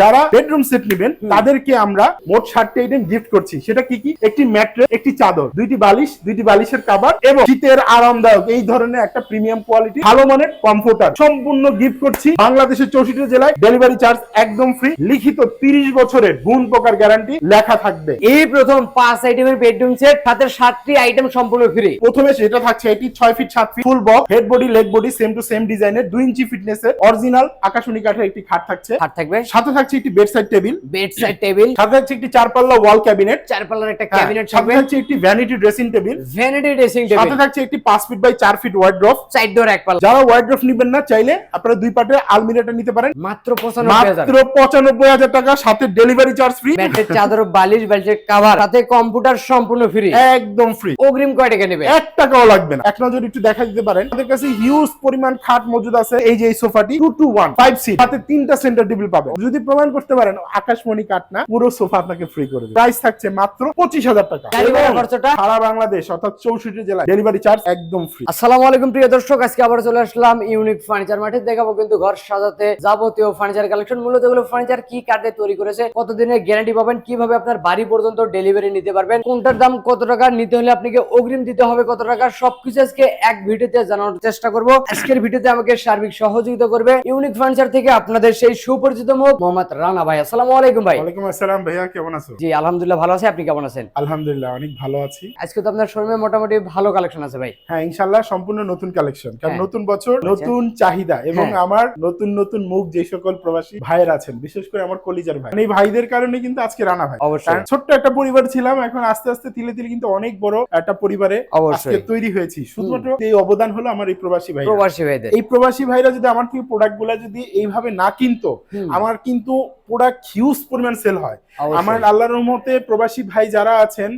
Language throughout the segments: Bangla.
যারা বেডরুম সেট নেবেন তাদেরকে আমরা মোট ষাটটি আইটেম গিফট করছি। সেটা কি কি? একটি ম্যাট্রেস একটি চাদর দুইটি বালিশ দুইটি বালিশের কাবার এবং শীতের আরামদায়ক এই ধরনের একটা প্রিমিয়াম কোয়ালিটি ভালো মানের কমফোর্টার সম্পূর্ণ গিফট করছি বাংলাদেশের চৌষট্টি জেলায় ডেলিভারি চার্জ একদম ফ্রি লিখিত তিরিশ বছরের গুণ প্রকার গ্যারান্টি লেখা থাকবে। এই প্রথম পাঁচ আইটেমের বেডরুম সেট সাথে সাতটি আইটেম সম্পূর্ণ ফ্রি প্রথমে সেটা থাকছে এটি ছয় ফিট সাত feet full box head body leg body same to same ডিজাইনের দুই ইঞ্চি ফিটনেস এর অরিজিনাল আকাশমণি কাঠের একটি খাট থাকছে। আর থাকবে। সাথে থাকছে একটি bed side table bed side table সাথে থাকছে একটি চার পাল্লা ওয়াল ক্যাবিনেট চার পাল্লার একটা ক্যাবিনেট সাথে থাকছে একটি vanity dressing table vanity dressing table সাথে থাকছে একটি পাঁচ ফিট বাই চার ফিট ওয়ার্ড্রফ সাইড ডোর এক পাল্লা। যারা ওয়ার্ড্রফ নিবেন না চাইলে আপনারা দুই পাটে আলমিরাটা নিতে পারেন। মাত্র পঁচানব্বই হাজার। মাত্র পঁচানব্বই হাজার টাকা সাথে ডেলিভারি চার্জ ফ্রি ব্যাটের চাদর বালিশ বেল্টের কাভার সাথে কম্পিউটার সম্পূর্ণ ফ্রি একদম ফ্রি অগ্রিম কয় টাকা নেবে? এক টাকাও লাগবে না। এক নজর একটু দেখা দিতে পারেন। আমাদের কাছে হিউজ পরিমাণ খাট মজুদ আছে। এই যে এই সোফাটি two two one five seat সাথে তিনটা সেন্টার টেবিল পাবে যদি প্রমাণ করতে পারেন। আকাশমণি কাঠ না পুরো সোফা আপনাকে ফ্রি করে দেবে। প্রাইস থাকছে মাত্র পঁচিশ হাজার টাকা? সারা বাংলাদেশ অর্থাৎ চৌষট্টি জেলায় ডেলিভারি চার্জ একদম ফ্রি আসসালামু আলাইকুম প্রিয় দর্শক। আজকে আবার চলে আসলাম ইউনিক ফার্নিচার মাঠে দেখাবো কিন্তু ঘর সাজাতে যাবতীয় ফার্নিচার কালেকশন মূলত এগুলো ফার্নিচার কি কাঠে তৈরি করেছে কতদিনের গ্যারান্টি পাবেন কীভাবে আপনার বাড়ি পর্যন্ত ডেলিভারি নিতে পারবেন কোনটার দাম কত টাকা নিতে হলে আপনাকে অগ্রিম দিতে হবে কত টাকা সবকিছু আজকে এক ভিডিওতে জানানোর চেষ্টা করব। আজকের ভিডিওতে আমাকে সার্বিক সহযোগিতা করবে ইউনিক ফার্নিচার থেকে আপনাদের সেই সুপরিচিত মুখ মোহাম্মদ রানা ভাই আসসালামু আলাইকুম ভাই। ওয়ালাইকুম আসসালাম ভাইয়া কেমন আছো? জি আলহামদুলিল্লাহ ভালো আছে আপনি কেমন আছেন? আলহামদুলিল্লাহ অনেক ভালো আছি। আজকে তো আপনার শোরুমে মোটামুটি ভালো কালেকশন আছে ভাই। হ্যাঁ ইনশাল্লাহ সম্পূর্ণ নতুন কালেকশন কারণ হ্যাঁ। নতুন বছর নতুন চাহিদা এবং হ্যাঁ। আমার নতুন নতুন মুখ যে সকল প্রবাসী ভাইয়ের আছেন বিশেষ করে আমার কলিজার ভাই। এই ভাইদের কারণে কিন্তু আজকে রানা ভাই। অবশ্যই। ছোট্ট একটা পরিবার ছিলাম এখন আস্তে আস্তে তিলে তিলে কিন্তু অনেক বড় একটা পরিবারে আজকে অবশ্যই। তৈরি হয়েছি। শুধুমাত্র এই অবদান হলো আমার এই প্রবাসী ভাই প্রবাসী ভাইদের। এই প্রবাসী ভাইরা যদি আমার থেকে প্রোডাক্টগুলা যদি এইভাবে না কিনতো আমার কিন্তু と প্রোডাক্ট হিউজ পরিমাণ সেল হয়। আমার আল্লাহর রহমতে প্রবাসী ভাই যারা আছেন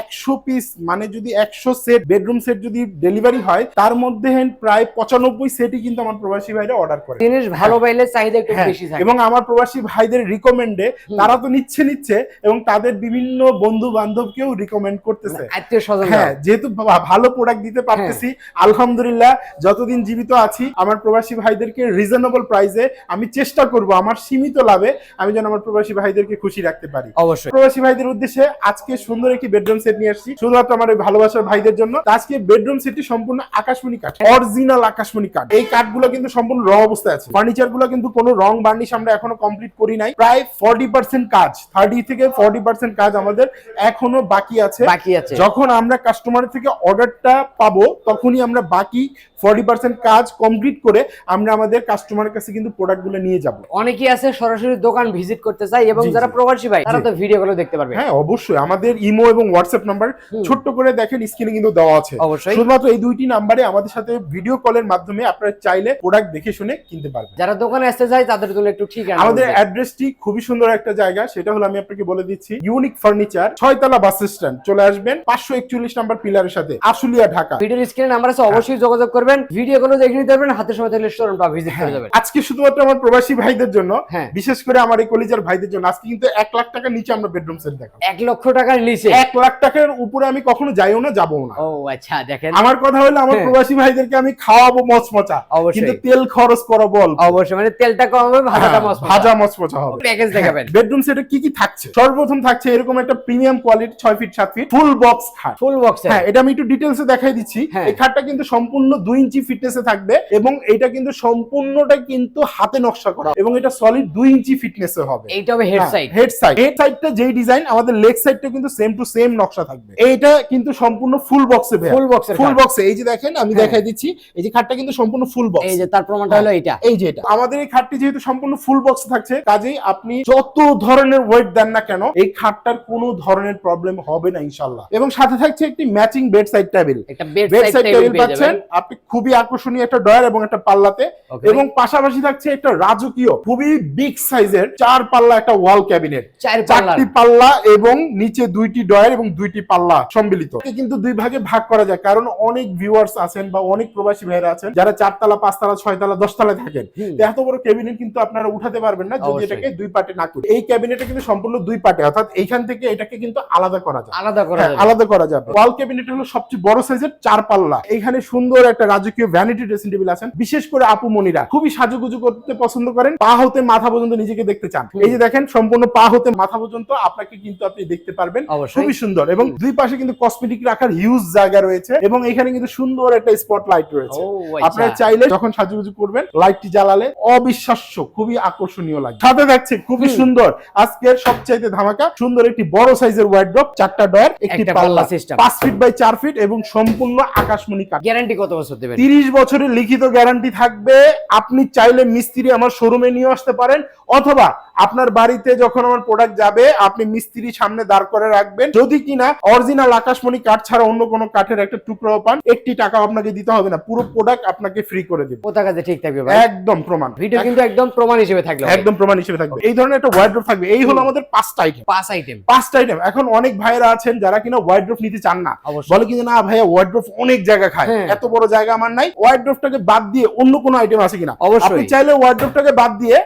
একশো পিস মানে যদি একশো সেট বেডরুম সেট যদি ডেলিভারি হয় তার মধ্যে প্রায় পঁচানব্বই সেটই কিন্তু আমার প্রবাসী ভাইরা অর্ডার করে। জিনিস ভালো পাইলে চাহিদা একটু হ্যাঁ, বেশি থাকে। এবং আমার প্রবাসী ভাইদের রিকমেন্ডে তারা তো নিচ্ছে নিচ্ছে এবং তাদের বিভিন্ন বন্ধু বান্ধবকেও রিকমেন্ড করতেছে আত্মীয় স্বজন হ্যাঁ যেহেতু ভালো প্রোডাক্ট দিতে পারতেছি আলহামদুলিল্লাহ যতদিন জীবিত আছি আমার প্রবাসী ভাইদেরকে রিজনেবল প্রাইসে আমি চেষ্টা করব আমার সীমিত লাভে আমি যেন আমার প্রবাসী ভাইদেরকে খুশি রাখতে পারি। অবশ্যই। প্রবাসী ভাইদের উদ্দেশ্যে আজকে সুন্দর একটি বেডরুম সেট নিয়ে আসছি। শুধুমাত্র আমার ওই ভালোবাসার ভাইদের জন্য। আজকে বেডরুম সেটটি সম্পূর্ণ আকাশমণি কাঠ। অরিজিনাল আকাশমণি কাঠ। এই কাঠগুলো কিন্তু সম্পূর্ণ র অবস্থায় আছে। ফার্নিচারগুলো কিন্তু কোনো রং বার্নিশ আমরা এখনও কমপ্লিট করি নাই। প্রায় ফর্টি পার্সেন্ট কাজ। থার্টি থেকে ফর্টি পার্সেন্ট কাজ আমাদের এখনও বাকি আছে। বাকি আছে। যখন আমরা কাস্টমারের থেকে অর্ডারটা পাবো তখনই আমরা বাকি ফর্টি পার্সেন্ট কাজ কমপ্লিট করে আমরা আমাদের কাস্টমারের কাছে কিন্তু প্রোডাক্টগুলো নিয়ে যাব। অনেকেই আছে সরাসরি দোকান ভিজিট করতে চাই এবং যারা প্রবাসী ভাই তারা তো ভিডিও গুলো দেখতে পারবে। হ্যাঁ অবশ্যই। আমাদের ইমো এবং হোয়াটসঅ্যাপ নাম্বার ছোট্ট করে দেখেন স্ক্রিনে কিন্তু দেওয়া আছে। অবশ্যই। শুধুমাত্র এই দুইটি নাম্বারে আমাদের সাথে ভিডিও কলের মাধ্যমে আপনারা চাইলে প্রোডাক্ট দেখে শুনে কিনতে পারবেন। যারা দোকানে আসতে চায় তাদের জন্য একটু ঠিক আমাদের অ্যাড্রেসটি খুবই সুন্দর একটা জায়গা সেটা হলো আমি আপনাকে বলে দিচ্ছি unique furniture Chhoytola bus stand চলে আসবেন পাঁচশো একচল্লিশ নাম্বার পিলারের সাথে আশুলিয়া ঢাকা। ভিডিওর স্ক্রিনে নাম্বার আছে অবশ্যই যোগাযোগ করবেন। ভিডিও গুলো দেখে নিতে পারবেন হাতে সময় থাকলে শোরুমটা ভিজিট করে যাবেন। আজকে শুধুমাত্র আমার প্রবাসী ভাইদের জন্য হ্যাঁ। বিশেষ করে আমার এই কলিজার ভাইদের জন্য আজকে কিন্তু এক লাখ টাকার নিচে আমরা বেডরুম সেট দেখাবো। এক লক্ষ টাকার নিচে? এক লাখ টাকার উপরে আমি কখনো যাইও না যাব না। ও আচ্ছা দেখেন। আমার কথা হলো আমার হ্যাঁ। প্রবাসী ভাইদেরকে আমি খাওয়াবো মচমচা কিন্তু তেল খরচ করো বল। অবশ্যই মানে তেলটা কম হবে ভাজাটা হ্যাঁ, মস্ত ভাজা মচমচা হবে। প্যাকেজ দেখাবেন। বেডরুম সেটে কি কি থাকছে? সর্বপ্রথম থাকছে এরকম একটা প্রিমিয়াম কোয়ালিটি ছয় ফিট সাত ফিট ফুল বক্স খাট। ফুল বক্স হ্যাঁ এটা আমি একটু ডিটেলসে দেখাই দিচ্ছি। হ্যাঁ। এই খাটটা কিন্তু সম্পূর্ণ দুই ইঞ্চি ফিটনেসে থাকবে এবং এটা কিন্তু সম্পূর্ণটা কিন্তু হাতে নকশা করা এবং এটা সলিড দুই ইঞ্চি ফিটনেসে হবে। এইটা হবে head side head side head সাইডটা যেই ডিজাইন আমাদের লেগ সাইডটা কিন্তু সেম টু সেম নকশা থাকবে। এইটা কিন্তু সম্পূর্ণ ফুল বক্সে ফুল বক্সের ফুল বক্সে এই যে দেখেন আমি হ্যাঁ। দেখাই দিচ্ছি এই যে খাটটা কিন্তু সম্পূর্ণ ফুল বক্স এই যে তার প্রমাণটা হলো এইটা। এই যে এটা। আমাদের এই খাটটি যেহেতু সম্পূর্ণ ফুল বক্স থাকছে কাজেই আপনি যত ধরনের ওয়েট দেন না কেন এই খাটটার কোনো ধরনের প্রবলেম হবে না ইনশাল্লাহ এবং সাথে থাকছে একটি ম্যাচিং বেড সাইড টেবিল একটা বেড সাইড টেবিল পাচ্ছেন আপনি খুবই আকর্ষণীয় একটা ডয়ার এবং একটা পাল্লাতে. এবং পাশাপাশি থাকছে একটা রাজকীয় খুবই বিগ সাইজের চার পাল্লা একটা ওয়াল ক্যাবিনেট চারটি পাল্লা। এবং নিচে দুইটি ডয়ার এবং দুইটি পাল্লা সম্মিলিত। কিন্তু দুই ভাগে ভাগ করা যায় কারণ অনেক ভিউয়ার্স আছেন বা অনেক প্রবাসী ভাইরা আছেন যারা চারতলা পাঁচতলা ছয়তলা দশতলায় থাকেন। এত বড় ক্যাবিনেট কিন্তু আপনারা উঠাতে পারবেন না যদি এটাকে দুই পার্টে না করি। এই ক্যাবিনেটে কিন্তু সম্পূর্ণ দুই পার্টে অর্থাৎ এইখান থেকে এটাকে কিন্তু আলাদা করা যায়। আলাদা করা হ্যাঁ, আলাদা করা যাবে। ওয়াল ক্যাবিনেট হলো সবচেয়ে বড় সাইজের চার পাল্লা। এখানে সুন্দর একটা রাজকীয় ভ্যানিটি ড্রেসিং টেবিল আছেন বিশেষ করে আপু মনিরা খুবই সাজুগুজু করতে পছন্দ করেন পা হতে মাথা পর্যন্ত নিজেকে দেখতে চান। এই যে দেখেন সম্পূর্ণ পা হতে মাথা পর্যন্ত আপনাকে কিন্তু আপনি দেখতে পারবেন। খুবই সুন্দর এবং দুই পাশে কিন্তু কসমেটিক রাখার হিউজ জায়গা রয়েছে এবং এখানে কিন্তু সুন্দর একটা স্পট লাইট রয়েছে আচ্ছা। আপনারা চাইলে যখন সাজুগুজু করবেন লাইটটি জ্বালালে অবিশ্বাস্য খুবই আকর্ষণীয় লাগে। সাথে থাকছে খুবই সুন্দর আজকের সবচাইতে ধামাকা সুন্দর একটি বড় সাইজের ওয়ার্ড্রপ চারটা ডয়ার একটি পাল্লা। system। পাঁচ ফিট বাই চার ফিট এবং সম্পূর্ণ আকাশমণি কাঠ। গ্যারান্টি কত বছর দেবেন। তিরিশ বছরের লিখিত গ্যারান্টি থাকবে। আপনি চাইলে মিস্ত্রি আমার শোরুমে নিয়ে আসতে পারেন, অথবা আপনার বাড়িতে যখন আমার প্রোডাক্ট যাবে আপনি মিস্ত্রি সামনে দাঁড় করে রাখবেন। যদি কিনা অরিজিনাল আকাশমণি কাঠ ছাড়া অন্য কোনো কাঠের একটা টুকরো পান একটি টাকা আপনাকে দিতে হবে না। পুরো প্রোডাক্ট আপনাকে ফ্রি করে দেবে। কোথা কাছে ঠিক থাকবে ভাই। একদম প্রমাণ। ভিডিও কিন্তু একদম প্রমাণ হিসেবে ভাই। একদম প্রমাণ হিসেবে থাকবে। এই ধরনের একটা ওয়ার্ড্রোপ থাকবে। এই হলো আমাদের পাঁচটা আইটেম পাঁচ আইটেম পাঁচটা আইটেম এখন অনেক ভাইরা আছেন যারা কিনা ওয়ার্ড্রোপ নিতে চান না। বলে কিন্তু না ভাইয়া ওয়ার্ড্রোপ অনেক জায়গা খায়। হ্যাঁ। এত বড় জায়গা আমার নাই। ওয়ার্ড্রোপটাকে বাদ দিয়ে অন্য কোনো আইটেম আছে কিনা? অবশ্যই। আপনি চাইলে ওয়ার্ড্রোপটাকে বাদ দিয়ে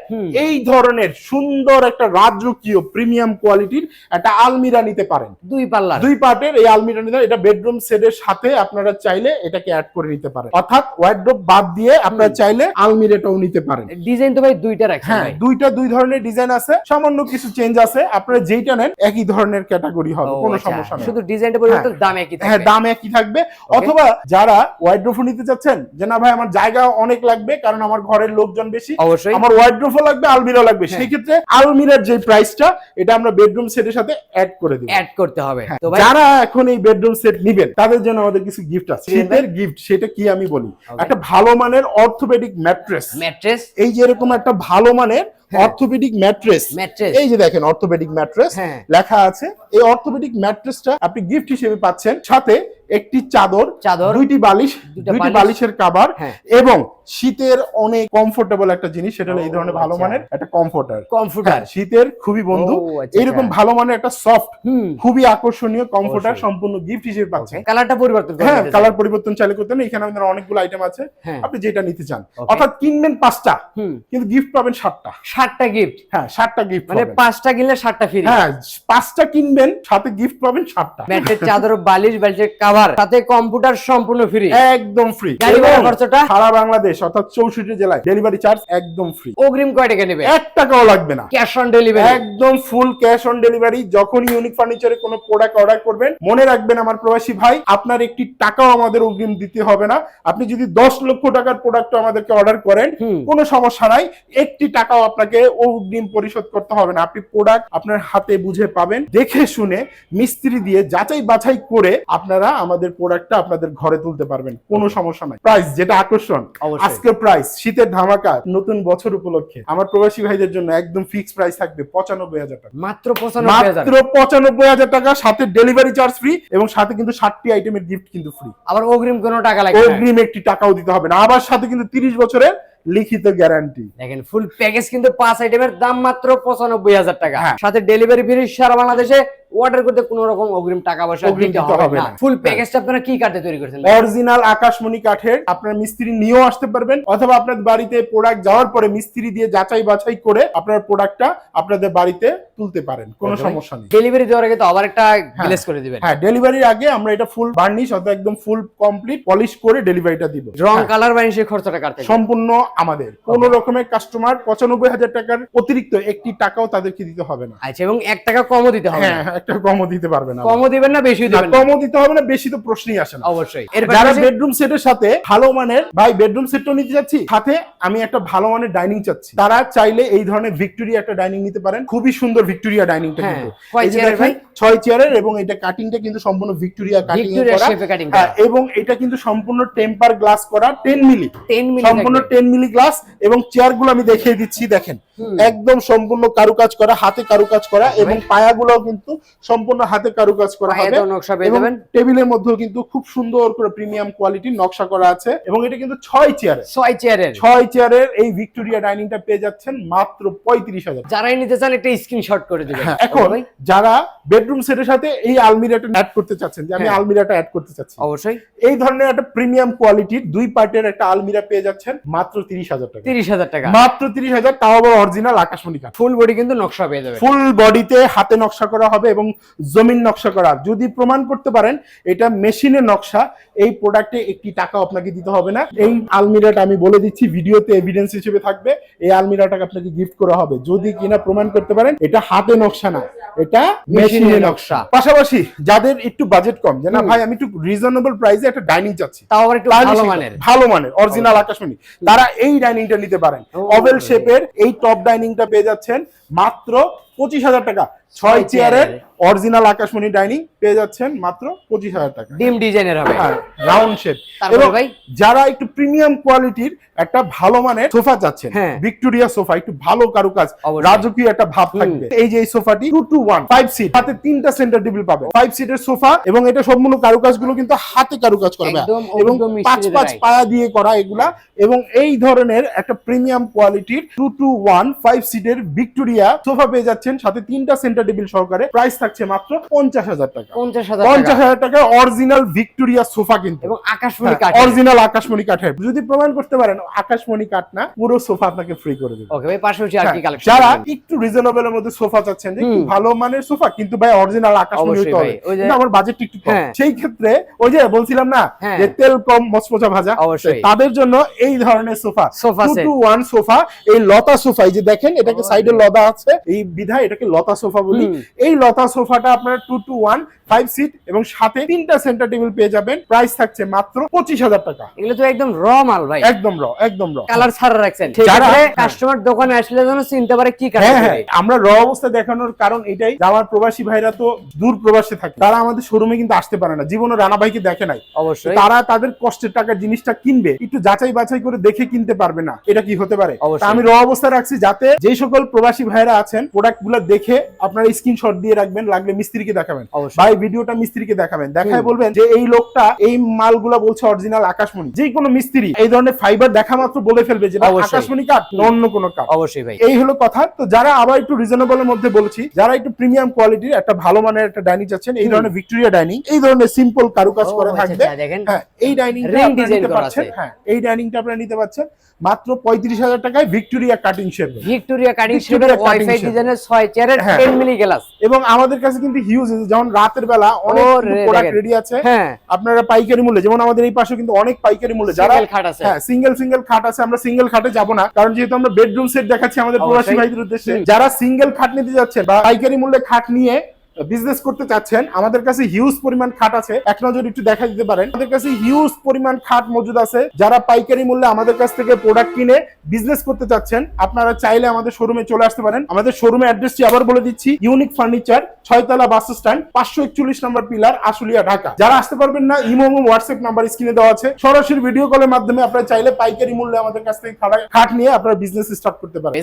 এই ধরনের সুন্দর একটা রাজকীয় প্রিমিয়াম কোয়ালিটির একটা আলমিরা নিতে পারেন। দুই পাল্লার। দুই পার্টের এই আলমিরা নিতে এটা বেডরুম সেটের সাথে আপনারা চাইলে এটাকে অ্যাড করে নিতে পারেন। অর্থাৎ ওয়ার্ড্রোপ বাদ দিয়ে আপনারা চাইলে আলমিরাটাও নিতে পারেন। ডিজাইন তো ভাই দুইটা রাখছেন হ্যাঁ দুইটা দুই ধরনের ডিজাইন আছে। সামান্য কিছু চেঞ্জ আছে। আপনারা যেইটা নেন একই ধরনের ক্যাটাগরি হবে। কোনো আচ্ছা। সমস্যা নেই। শুধু ডিজাইনটা পরিবর্তন দাম একই থাকবে। হ্যাঁ দাম একই থাকবে। অথবা যারা ওয়াইড্রোফ নিতে চাচ্ছেন যে না ভাই আমার জায়গা অনেক লাগবে কারণ আমার ঘরের লোকজন বেশি। অবশ্যই। আমার ওয়াইড্রোফও লাগবে আলমিরা লাগবে। হ্যাঁ। সেই ক্ষেত্রে আলমিরার যে প্রাইসটা এটা আমরা বেডরুম সেটের সাথে অ্যাড করে দিব। অ্যাড করতে হবে। হ্যাঁ, তো ভাই যারা এখন এই বেডরুম সেট নেবেন তাদের জন্য আমাদের কিছু গিফট আছে। শীতের গিফট সেটা কি আমি বলি? একটা ভালো মানের অর্থোপেডিক ম্যাট্রেস ম্যাট্রেস এই যে এরকম একটা ভালো মানের। Orthopaedic mattress. ম্যাট্রেস। এই যে দেখেন অর্থোপেডিক ম্যাট্রেস। হ্যাঁ। লেখা আছে এই অর্থোপেডিক ম্যাট্রেসটা আপনি গিফট হিসেবে পাচ্ছেন। সাথে একটি চাদর চাদর। দুইটি বালিশ দুইটি বালিশের কাভার হ্যাঁ। এবং শীতের অনেক কমফোর্টেবল একটা জিনিস সেটা হলো এই ধরনের ভালো আচ্ছা। মানের একটা কমফোর্টার কম্পিউটার শীতের খুবই বন্ধু। আচ্ছা, এইরকম আচ্ছা। ভালো মানের একটা সফট খুবই আকর্ষণীয় কমফোর্টার সম্পূর্ণ গিফট হিসেবে পাচ্ছেন। কালারটা পরিবর্তন হ্যাঁ কালার পরিবর্তন চাইলে করতে না এখানে আমাদের অনেকগুলো আইটেম আছে। হ্যাঁ। আপনি যেটা নিতে চান। অর্থাৎ কিনবেন পাঁচটা কিন্তু গিফট পাবেন সাতটা ষাটটা গিফট হ্যাঁ গিফট মানে পাঁচটা কিনলে ষাটটা ফ্রি হ্যাঁ পাঁচটা কিনবেন সাথে গিফট পাবেন ম্যাটের চাদর বালিশ বালিশের কাভার সাথে কম্পিউটার সম্পূর্ণ ফ্রি একদম ফ্রি ভাড়া খরচটা? সারা বাংলাদেশ অর্থাৎ চৌষট্টি জেলায় ডেলিভারি চার্জ একদম ফ্রি অগ্রিম কয় টাকা নেবে? এক টাকাও লাগবে না। ক্যাশ অন ডেলিভারি একদম ফুল ক্যাশ অন ডেলিভারি যখন ইউনিক ফার্নিচারে কোনো প্রোডাক্ট অর্ডার করবেন মনে রাখবেন আমার প্রবাসী ভাই আপনার একটি টাকাও আমাদের অগ্রিম দিতে হবে না। আপনি যদি দশ লক্ষ টাকার প্রোডাক্ট আমাদেরকে অর্ডার করেন। কোনো সমস্যা নাই। একটি টাকাও আপনাকে অগ্রিম পরিশোধ করতে হবে না। আপনি প্রোডাক্ট আপনার হাতে বুঝে পাবেন দেখে শুনে মিস্ত্রি দিয়ে যাচাই বাছাই করে আপনারা আমাদের প্রোডাক্টটা আপনাদের ঘরে তুলতে পারবেন। কোনো সমস্যা নাই। প্রাইস যেটা আকর্ষণ। আজকে প্রাইস শীতের ধামাকা নতুন বছর উপলক্ষে। আমার প্রবাসী ভাইদের জন্য একদম ফিক্স প্রাইস থাকবে পঁচানব্বই হাজার টাকা। মাত্র মাত্র পঁচানব্বই হাজার টাকা সাথে ডেলিভারি চার্জ ফ্রি এবং সাথে কিন্তু ষাটটি আইটেমের গিফট কিন্তু ফ্রি আবার অগ্রিম কোনো টাকা লাগবে না। অগ্রিম একটি টাকাও দিতে হবে না। আবার সাথে কিন্তু তিরিশ বছরের লিখিত গ্যারান্টি দেখেন ফুল প্যাকেজ কিন্তু পাঁচ আইটেমের দাম মাত্র পঁচানব্বই হাজার টাকা হ্যাঁ। সাথে ডেলিভারি ফ্রি সারা বাংলাদেশে অর্ডার করতে কোনো রকম অগ্রিম টাকা পয়সা দিতে হবে না। ফুল হ্যাঁ। প্যাকেজটা আপনারা কি কাটে তৈরি করেছেন? অরিজিনাল আকাশমণি কাঠের আপনার মিস্ত্রি নিয়েও আসতে পারবেন অথবা আপনার বাড়িতে প্রোডাক্ট যাওয়ার পরে মিস্ত্রি দিয়ে যাচাই বাছাই করে আপনার প্রোডাক্টটা আপনাদের বাড়িতে তুলতে পারেন কোনো সমস্যা নেই। ডেলিভারি দেওয়ার আগে তো আবার একটা গ্লেস করে দিবেন। হ্যাঁ ডেলিভারির আগে আমরা এটা ফুল বার্নিশ অথবা একদম ফুল কমপ্লিট পলিশ করে ডেলিভারিটা দিব। রং হ্যাঁ, কালার সেই খরচটা কাটতে সম্পূর্ণ আমাদের। কোন রকমের কাস্টমার পঁচানব্বই হাজার টাকার অতিরিক্ত একটি টাকাও তাদেরকে দিতে হবে না। আচ্ছা এবং এক টাকা কমও দিতে হবে হ্যাঁ হ্যাঁ, একটা কমও দিতে পারবে না। কমও দিবেন না বেশিও না, দিবেন না। কমও দিতে হবে না বেশি তো প্রশ্নই আসে না। অবশ্যই। এর যারা বেডরুম সেটের সাথে ভালো মানের ভাই বেডরুম নিতে যাচ্ছি সাথে আমি একটা ভালো মানের ডাইনিং চাচ্ছি। তারা চাইলে এই ধরনের ভিক্টোরিয়া একটা ডাইনিং নিতে পারেন। খুবই সুন্দর ভিক্টোরিয়া ডাইনিংটা হ্যাঁ, কিন্তু। এই যে দেখেন, ছয় চেয়ারের এবং এটা কাটিংটা কিন্তু সম্পূর্ণ ভিক্টোরিয়া কাটিং করা। হ্যাঁ, এবং এটা কিন্তু সম্পূর্ণ টেম্পার গ্লাস করা টেন মিলি 10 মিনিট সম্পূর্ণ টেন মিলি গ্লাস এবং চেয়ারগুলো আমি দেখিয়ে দিচ্ছি দেখেন। একদম সম্পূর্ণ কারুকাজ করা হাতে কারুকাজ করা এবং পায়াগুলো কিন্তু সম্পূর্ণ হাতে কারুকাজ করা হবে। এবং টেবিলের মধ্যেও কিন্তু খুব সুন্দর করে প্রিমিয়াম কোয়ালিটির নকশা করা আছে। এবং এটা কিন্তু ছয় চেয়ারের ছয় চেয়ারের ছয় চেয়ারের এই ভিক্টোরিয়া ডাইনিংটা পেয়ে যাচ্ছেন মাত্র পঁয়ত্রিশ হাজার। যারাই নিতে চান একটা স্ক্রিনশট করে দিবেন। হ্যাঁ, এখন যারা বেডরুম সেটের সাথে এই আলমিরাটা অ্যাড করতে চাচ্ছেন যে আমি হ্যাঁ। আলমিরাটা অ্যাড করতে চাচ্ছি। অবশ্যই। এই ধরনের একটা প্রিমিয়াম কোয়ালিটির দুই পার্টের একটা আলমিরা পেয়ে যাচ্ছেন মাত্র তিরিশ হাজার টাকা। তিরিশ হাজার টাকা। মাত্র তিরিশ হাজার তাও আবার অরিজিনাল আকাশমণি ফুল বডি কিন্তু নকশা পেয়ে যাবে ফুল বডিতে হাতে নকশা করা হবে এবং জমিন নকশা করা। যদি প্রমাণ করতে পারেন এটা মেশিনের নকশা এই প্রোডাক্টে একটি টাকা আপনাকে দিতে হবে না। এই আলমিরাটা আমি বলে দিচ্ছি ভিডিওতে এভিডেন্স হিসেবে থাকবে এই আলমিরাটাকে আপনাকে গিফট করা হবে। যদি কিনা প্রমাণ করতে পারেন এটা হাতে নকশা না এটা মেশিনের নকশা। পাশাপাশি যাদের একটু বাজেট কম যে না ভাই আমি একটু রিজনেবল প্রাইসে একটা ডাইনিং চাচ্ছি। তাও আবার একটু ভালো মানের। ভালো মানের অরিজিনাল আকাশমণি। তারা এই ডাইনিংটা নিতে পারেন। ওভেল শেপের এই টপ ডাইনিংটা পেয়ে যাচ্ছেন মাত্র পঁচিশ হাজার টাকা। ছয় চেয়ারের। অরিজিনাল আকাশমণি ডাইনিং পেয়ে যাচ্ছেন মাত্র পঁচিশ হাজার টাকা। ডিম ডিজাইনের হবে। হ্যাঁ রাউন্ড শেপ এবং ভাই? যারা একটু প্রিমিয়াম কোয়ালিটির একটা ভালো মানের সোফা চাচ্ছেন। ভিক্টোরিয়া সোফা একটু ভালো কারুকাজ। রাজকীয় একটা ভাব থাকবে। এই যে এই সোফাটি two two one five seat হাতে তিনটা সেন্টার টেবিল পাবে ফাইভ সিটের সোফা এবং এটা সম্পূর্ণ কারুকাজগুলো কিন্তু হাতে কারুকাজ করবে। এবং পাঁচ পাঁচ পায়া দিয়ে করা এগুলা। এবং এই ধরনের একটা প্রিমিয়াম কোয়ালিটির টু টু ওয়ান ফাইভ সিটের ভিক্টোরিয়া সোফা পেয়ে যাচ্ছেন সাথে তিনটা সেন্টার টেবিল সহকারে প্রাইস থাকছে মাত্র পঞ্চাশ হাজার টাকা। পঞ্চাশ হাজার পঞ্চাশ হাজার টাকা অরিজিনাল ভিক্টোরিয়া সোফা কিন্তু। এবং আকাশমণি কাঠ অরিজিনাল আকাশমণি কাঠের। যদি প্রমাণ করতে পারেন আকাশমণি কাঠ না পুরো সোফা আপনাকে ফ্রি করে দেবে। ওকে ভাই পাশাপাশি আর কি হ্যাঁ, কালেকশন যারা একটু রিজনেবল এর মধ্যে সোফা চাচ্ছেন যে ভালো মানের সোফা কিন্তু ভাই অরিজিনাল আকাশমণি হতে হবে। কিন্তু আমার বাজেট একটু কম। হ্যাঁ। সেই ক্ষেত্রে ওই যে বলছিলাম না হ্যাঁ। যে তেল কম মচমচা ভাজা অবশ্যই। তাদের জন্য এই ধরনের sofa sofa two one sofa এই লতা সোফা এই যে দেখেন এটাকে সাইডে লতা আছে এই বিধায় এটাকে লতা সোফা বলি এই লতা সোফাটা আপনার two two one five seat এবং সাথে তিনটা সেন্টার টেবিল পেয়ে যাবেন। প্রাইস থাকছে মাত্র পঁচিশ হাজার টাকা। এগুলো তো একদম র মাল ভাই। একদম র একদম র কালার ছাড়া রাখছেন। কাস্টমার দোকানে আসলে যেন চিনতে পারে কি কালার হ্যাঁ। হ্যাঁ আমরা র অবস্থা দেখানোর কারণ এটাই। আমার প্রবাসী ভাইরা তো দূর প্রবাসে থাকে। তারা আমাদের শোরুমে কিন্তু আসতে পারে না। জীবনে রানা ভাইকে দেখে নাই। অবশ্যই। তারা তাদের কষ্টের টাকার জিনিসটা কিনবে। একটু যাচাই বাছাই করে দেখে কিনতে পারবে না। এটা কি হতে পারে। আমি র অবস্থা রাখছি যাতে যে সকল প্রবাসী ভাইরা আছেন প্রোডাক্টগুলো দেখে আপনারা স্ক্রিনশট দিয়ে রাখবেন লাগলে মিস্ত্রিকে দেখাবেন। ভাই ভিডিওটা মিস্ত্রিকে দেখাবেন। দেখায় বলবেন যে এই লোকটা এই মালগুলা বলছে অরিজিনাল আকাশমণি। যে কোনো মিস্ত্রি এই ধরনের ফাইবার দেখা মাত্র বলে ফেলবে যে আকাশমণি কাঠ না অন্য কোনো কাঠ। অবশ্যই ভাই। এই হলো কথা। তো যারা আবার একটু রিজনেবল এর মধ্যে বলেছি যারা একটু প্রিমিয়াম কোয়ালিটির একটা ভালো মানের একটা ডাইনিং চাচ্ছেন এই ধরনের ভিক্টোরিয়া ডাইনিং এই ধরনের সিম্পল কারুকাজ করা আচ্ছা, থাকবে। আচ্ছা, দেখেন। হ্যাঁ এই ডাইনিংটা আপনারা নিতে পারছেন। হ্যাঁ এই ডাইনিংটা আপনারা নিতে পারছেন মাত্র পঁয়ত্রিশ হাজার টাকায় Victoria cutting shape Victoria cutting শেপের ওয়াইফাই ডিজাইনের 6 চেয়ারের হ্যাঁ। 10 মিলি গ্লাস এবং আমাদের কাছে কিন্তু হিউজ যেমন রাতের বেলা অনেক প্রোডাক্ট রেডি আছে। হ্যাঁ। আপনারা পাইকারি মূল্যে যেমন আমাদের এই পাশে কিন্তু অনেক পাইকারি মূল্যে যারা সিঙ্গেল খাট আছে। হ্যাঁ সিঙ্গেল সিঙ্গেল খাট আছে আমরা সিঙ্গেল খাটে যাব না কারণ যেহেতু আমরা বেডরুম সেট দেখাচ্ছি আমাদের প্রবাসী ভাইদের উদ্দেশ্যে যারা সিঙ্গেল খাট নিতে যাচ্ছে বা পাইকারি মূল্যে খাট নিয়ে বিজনেস করতে চাচ্ছেন, আমাদের কাছে হিউজ পরিমাণ খাট আছে। এক নজর একটু দেখা দিতে পারেন। আমাদের কাছে হিউজ পরিমাণ খাট মজুদ আছে। যারা পাইকারি মূল্যে আমাদের কাছ থেকে প্রোডাক্ট কিনে বিজনেস করতে চাচ্ছেন, আপনারা চাইলে আমাদের শোরুমে চলে আসতে পারেন। আমাদের শোরুমে অ্যাড্রেসটি আবার বলে দিচ্ছি unique furniture Chhoytola bus stand পাঁচশো একচল্লিশ নম্বর পিলার আশুলিয়া, ঢাকা। যারা আসতে পারবেন না, ইমো হোয়াটসঅ্যাপ নাম্বার স্ক্রিনে দেওয়া আছে। সরাসরি ভিডিও কলের মাধ্যমে আপনারা চাইলে পাইকারি মূল্যে আমাদের কাছ থেকে খাটা- নিয়ে আপনারা বিজনেস স্টার্ট করতে পারেন।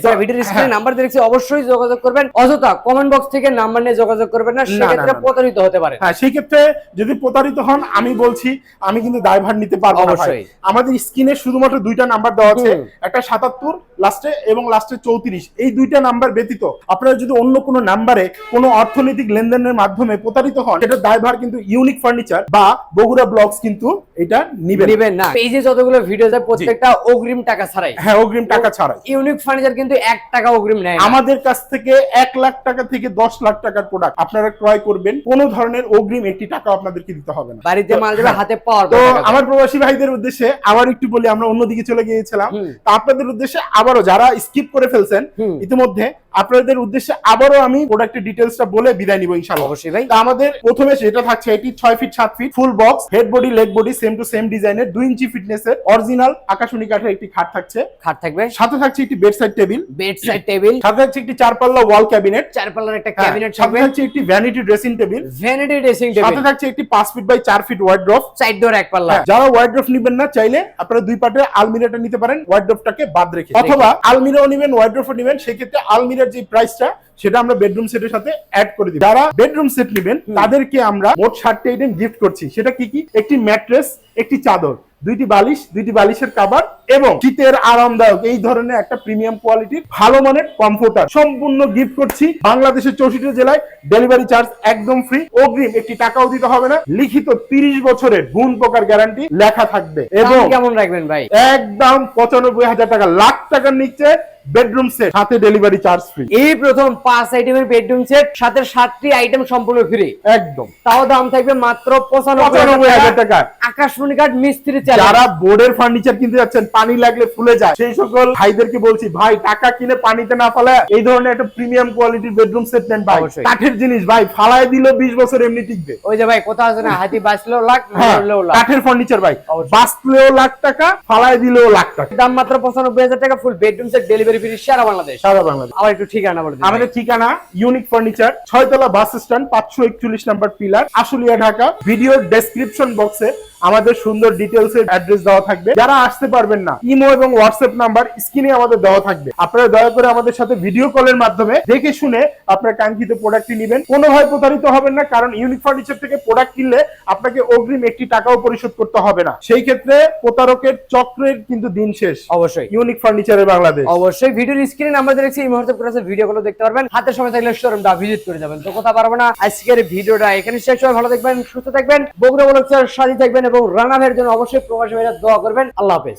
হ্যাঁ। নাম্বার দেখছি, অবশ্যই যোগাযোগ করবেন। অযথা কমেন্ট বক্স থেকে নাম্বার নিয়ে যোগাযোগ করবেন না সেক্ষেত্রে। প্রতারিত হতে পারে। হ্যাঁ সেই ক্ষেত্রে যদি প্রতারিত হন আমি বলছি আমি কিন্তু দায়ভার নিতে পারব অবশ্যই। আমাদের স্ক্রিনে শুধুমাত্র দুইটা নাম্বার দেওয়া আছে একটা সাতাত্তর লাস্টে এবং লাস্টে চৌত্রিশ। এই দুইটা নাম্বার ব্যতীত আপনারা যদি অন্য কোনো নাম্বারে কোনো অর্থনৈতিক লেনদেনের মাধ্যমে প্রতারিত হন সেটা দায়ভার কিন্তু ইউনিক ফার্নিচার বা বগুড়া ব্লগস কিন্তু এটা নিবে। নেবেন না। পেজে যতগুলো ভিডিও যায় প্রত্যেকটা অগ্রিম টাকা ছাড়াই। হ্যাঁ অগ্রিম টাকা ছাড়াই। ইউনিক ফার্নিচার কিন্তু এক টাকা অগ্রিম নেয় আমাদের কাছ থেকে এক লাখ টাকা থেকে দশ লাখ টাকার প্রোডাক্ট আপনারা ক্রয় করবেন কোনো ধরনের অগ্রিম একটি টাকা আপনাদেরকে দিতে হবে না। বাড়িতে মাল যাবে। হাতে পাওয়ার তো আমার প্রবাসী ভাইদের উদ্দেশ্যে আবার একটু বলি আমরা অন্যদিকে চলে গিয়েছিলাম। তো আপনাদের উদ্দেশ্যে আবারও যারা স্কিপ করে ফেলছেন ইতিমধ্যে আপনাদের উদ্দেশ্যে আবারও আমি প্রোডাক্টের ডিটেলসটা বলে বিদায় নিব ইনশাআল্লাহ। অবশ্যই ভাই। তা আমাদের প্রথমে যেটা থাকছে এটি ছয় ফিট সাত feet full box head body leg body same to same ডিজাইনের দুই ইঞ্চি ফিটনেসের অরিজিনাল আকাশমণি কাঠের একটি খাট থাকছে। খাট থাকবে। সাথে থাকছে একটি bed side table bed side table সাথে থাকছে একটি চার পাল্লা ওয়াল ক্যাবিনেট চার পাল্লার একটা ক্যাবিনেট সাথে থাকছে একটি vanity dressing table vanity dressing table সাথে থাকছে একটি পাঁচ ফিট বাই চার ফিট ওয়ার্ড্রফ সাইড ডোর এক পাল্লা যারা ওয়ার্ড্রফ নিবেন না চাইলে আপনারা দুই পাটে আলমিরাটা নিতে পারেন ওয়ার্ড্রফটাকে বাদ রেখে। অথবা আলমিরাও নিবেন ওয়ার্ড্রফও নিবেন সেক্ষেত্রে আলমিরার যে প্রাইসটা সেটা আমরা বেডরুম সেটের সাথে অ্যাড করে দিই যারা বেডরুম সেট নিবেন তাদেরকে আমরা মোট ষাটটি আইটেম গিফট করছি। সেটা কি কি? একটি ম্যাট্রেস একটি চাদর দুইটি বালিশ দুইটি বালিশের কাবার এবং শীতের আরামদায়ক এই ধরনের একটা প্রিমিয়াম কোয়ালিটির ভালো মানের কমফোর্টার সম্পূর্ণ গিফট করছি। বাংলাদেশের চৌষট্টি জেলায় ডেলিভারি চার্জ একদম ফ্রি অগ্রিম একটি টাকাও দিতে হবে না। লিখিত তিরিশ বছরের গুণ প্রকার গ্যারান্টি লেখা থাকবে। এবং কেমন রাখবেন ভাই? একদম পঁচানব্বই হাজার টাকা লাখ টাকার নিচে বেডরুম সেট সাথে ডেলিভারি চার্জ ফ্রি। এই প্রথম পাঁচ আইটেমের বেডরুম সেট সাথে সাতটি আইটেম সম্পূর্ণ ফ্রি। একদম। তাও দাম থাকবে মাত্র পঁচানব্বই হাজার টাকা। আকাশমণি কাঠ মিস্ত্রি চাল যারা বোর্ডের ফার্নিচার কিনতে যাচ্ছেন পানি লাগলে ফুলে যায়। সেই সকল ভাইদেরকে বলছি ভাই টাকা কিনে পানিতে না ফেলে এই ধরনের একটা প্রিমিয়াম কোয়ালিটির বেডরুম সেট নেন ভাই। কাঠের জিনিস ভাই ফালায় দিল বিশ বছর এমনি টিকবে। ওই যে ভাই কোথাও আছে না হাতি বাঁচলেও লাখ হ্যাঁ লাখ। কাঠের ফার্নিচার ভাই। বাঁচলেও লাখ টাকা ফালায় দিলেও লাখ টাকা। দাম মাত্র পঁচানব্বই হাজার টাকা full bedroom set delivery free সারা বাংলাদেশ। সারা বাংলাদেশ। আবার একটু ঠিকানা বলে দিন আমাদের ঠিকানা unique furniture Chhoytola bus stand পাঁচশো একচল্লিশ number pillar Ashulia Dhaka. Video description বক্সে আমাদের সুন্দর ডিটেলস এর অ্যাড্রেস দেওয়া থাকবে। যারা আসতে পারবেন না ইমো এবং হোয়াটসঅ্যাপ নাম্বার স্ক্রিনে আমাদের দেওয়া থাকবে। আপনারা দয়া করে আমাদের সাথে ভিডিও কলের মাধ্যমে দেখে শুনে আপনার কাঙ্ক্ষিত প্রোডাক্টটি নেবেন। কোনোভাবে প্রতারিত হবেন না কারণ ইউনিক ফার্নিচার থেকে প্রোডাক্ট কিনলে আপনাকে অগ্রিম একটি টাকাও পরিশোধ করতে হবে না। সেই ক্ষেত্রে প্রতারকের চক্রের কিন্তু দিন শেষ। অবশ্যই। ইউনিক ফার্নিচারের বাংলাদেশ। অবশ্যই। ভিডিওর স্ক্রিন নাম্বার দেখছি এই মুহূর্তে করে ভিডিও গুলো দেখতে পারবেন। হাতে সময় থাকলে শোরুমটা ভিজিট করে যাবেন। তো কথা পারব না, আজকের ভিডিওটা এখানে শেষ। হয় ভালো দেখবেন সুস্থ থাকবেন। বগুড়া বলক সাজি থাকবেন এবং রানা ভাইয়ের জন্য অবশ্যই প্রবাসী ভাইরা দোয়া করবেন। আল্লাহ হাফেজ।